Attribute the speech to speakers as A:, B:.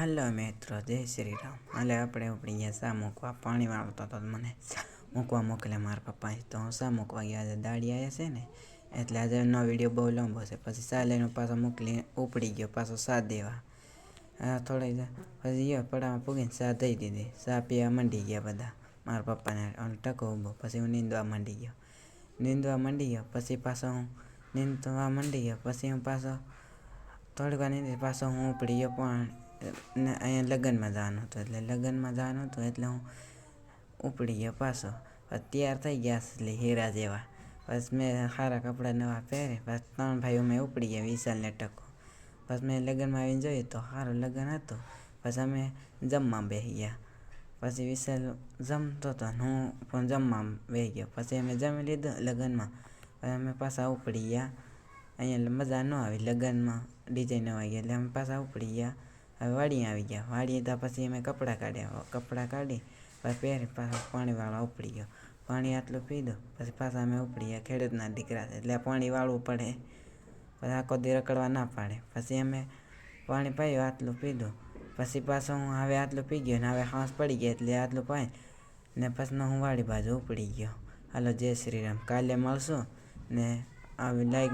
A: હાલો મિત્રો જય શ્રી રામ હાલે આપણે ઉપડી ગયા શા મૂકવા પાણી વાળતો તો મને મૂકવા મોકલે મારા પપ્પા તો હું શા મૂકવા ગયા આજે દાડી આવ્યા છે ને એટલે આજે નો વીડિયો બહુ લાંબો છે પછી શા લઈને પાછો મોકલી ઉપડી ગયો પાછો શા દેવા હા થોડી પછી ગયો પડામાં પૂગીને શા દઈ દીધી શા પીવા માંડી ગયા બધા મારા પપ્પાને અને ટકો ઊભો પછી હું નીંદવા માંડી ગયો નીંદવા માંડી ગયો પછી પાછો હું નીંદવા માંડી ગયો પછી હું પાછો થોડીક વાર નીંદી પાછો હું ઉપડી ગયો પણ ને અહીંયા લગ્નમાં જવાનું હતું એટલે લગ્નમાં જવાનું હતું એટલે હું ઉપડી ગયો પાછો. તૈયાર થઈ ગયા એટલે હીરા જેવા. પછી મેં સારા કપડાં નવા પહેરે બસ ત્રણ ભાઈઓ મેં ઉપડી ગયા વિશાલને ટકો. પછી મેં લગ્નમાં આવીને જોયું તો સારું લગ્ન હતું. પછી અમે જમવા બેસી ગયા. પછી વિશાલ જમતો હતો હું પણ જમવા બેસી ગયો. પછી અમે જમી લીધું લગ્નમાં. પછી અમે પાછા ઉપડી ગયા. અહીંયા મજા ન આવી. લગ્નમાં ડીજે ન આવી ગયા એટલે અમે પાછા ઉપડી ગયા. હવે વાડીએ આવી ગયા. વાડીએ તો પછી અમે કપડાં કાઢ્યા. કપડાં કાઢી પછી પહેરી પાછા પાણીવાળા ઉપડી ગયો. પાણી આટલું પીધું પછી પાછા અમે ઉપડી ગયા ખેડૂતના દીકરા છે. એટલે પાણી વાળવું પડે. પછી આખો દી રખડવા ના પાડે. પછી અમે પાણી પાયું, આટલું પીધું પછી પાછો હું હવે આટલું પી ગયો ને હવે હાંસ પડી ગયા એટલે આટલું પાય ને પછી હું વાડી બાજુ ઉપડી ગયો. હાલો, જય શ્રી રામ. કાલે મળશું ને આવી લાઈક